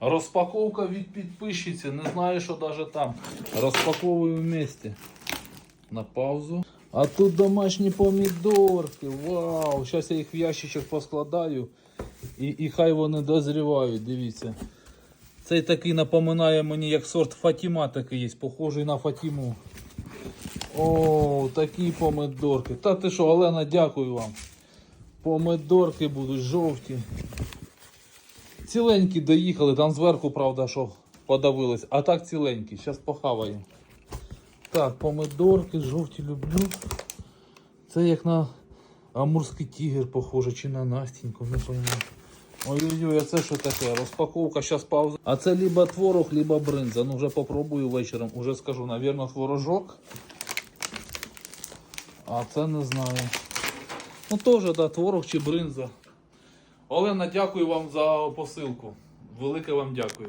Розпаковка від підписчиці, не знаю, що навіть там. Розпаковую вместе. На паузу. А тут домашні помідорки. Вау! Зараз я їх в ящичок поскладаю. І, і хай вони дозрівають, дивіться. Цей такий напоминає мені як сорт Фатіма такий є, похожий на Фатіму. О, такі помидорки. Та ти що, Олена, дякую вам. Помидорки будуть жовті. Ціленькі доїхали, там зверху, правда, що подавились. А так ціленькі, зараз похаваємо. Так, помидорки, жовті люблю. Це як на амурський тігр похоже, чи на Настіньку, не пойму. Ой-ой-ой, а це що таке? Розпаковка, зараз пауза. А це либо творог, либо бринза. Ну вже попробую вечором, уже скажу, навірно, творожок. А це не знаю. Ну теж, да, творог чи бринза. Олена, дякую вам за посилку. Велике вам дякую.